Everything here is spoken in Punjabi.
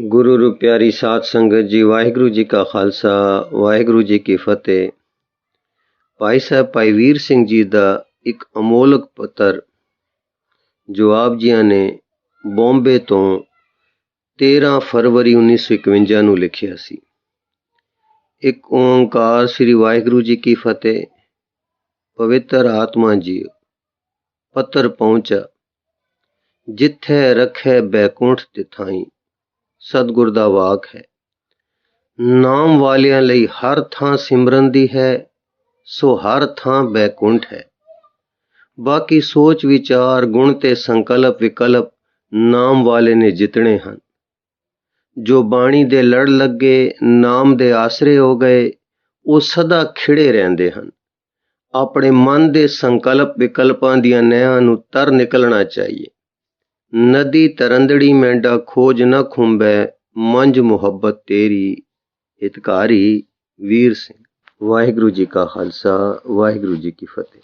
ਗੁਰੂ ਰੂ ਪਿਆਰੀ ਸਾਧ ਸੰਗਤ ਜੀ, ਵਾਹਿਗੁਰੂ ਜੀ ਕਾ ਖਾਲਸਾ, ਵਾਹਿਗੁਰੂ ਜੀ ਕੀ ਫਤਿਹ। ਭਾਈ ਸਾਹਿਬ ਭਾਈ ਵੀਰ ਸਿੰਘ ਜੀ ਦਾ ਇੱਕ ਅਮੋਲਕ ਪੱਤਰ ਜੋ ਆਪ ਜੀਆਂ ਨੇ ਬੰਬੇ ਤੋਂ 13 ਫਰਵਰੀ 1951 ਨੂੰ ਲਿਖਿਆ ਸੀ। ਇੱਕ ਓੰਕਾਰ ਸ੍ਰੀ ਵਾਹਿਗੁਰੂ ਜੀ ਕੀ ਫਤਿਹ, ਪਵਿੱਤਰ ਆਤਮਾ ਜੀ ਪੱਤਰ ਪਹੁੰਚਾ, ਜਿੱਥੇ ਰਖੇ ਬੈਕੁੰਠ ਤਿਥਾਈ। ਸਤਿਗੁਰ ਦਾ ਵਾਕ ਹੈ। ਨਾਮ ਵਾਲਿਆਂ ਲਈ ਹਰ ਥਾਂ ਸਿਮਰਨ ਦੀ ਹੈ, ਸੋ ਹਰ ਥਾਂ ਬੈਕੁੰਠ ਹੈ। ਬਾਕੀ ਸੋਚ, ਵਿਚਾਰ, ਗੁਣ ਤੇ ਸੰਕਲਪ, ਵਿਕਲਪ ਨਾਮ ਵਾਲੇ ਨੇ ਜਿਤਣੇ ਹਨ। ਜੋ ਬਾਣੀ ਦੇ ਲੜ ਲੱਗੇ, ਨਾਮ ਦੇ ਆਸਰੇ ਹੋ ਗਏ, ਉਹ ਸਦਾ ਖਿੜੇ ਰਹਿੰਦੇ ਹਨ। ਆਪਣੇ ਮਨ ਦੇ ਸੰਕਲਪ ਵਿਕਲਪਾਂ ਦੀਆਂ ਨਹਿਆਂ ਨੂੰ ਤਰ ਨਿਕਲਣਾ ਚਾਹੀਏ। ਨਦੀ ਤਰੰਦੜੀ ਮੈਂਡਾ ਖੋਜ ਨਾ ਖੁੰਬੈ ਮੰਜ ਮੁਹੱਬਤ ਤੇਰੀ ਹਿਤਕਾਰੀ ਵੀਰ ਸਿੰਘ। ਵਾਹਿਗੁਰੂ ਜੀ ਕਾ ਖਾਲਸਾ, ਵਾਹਿਗੁਰੂ ਜੀ ਕੀ ਫਤਿਹ।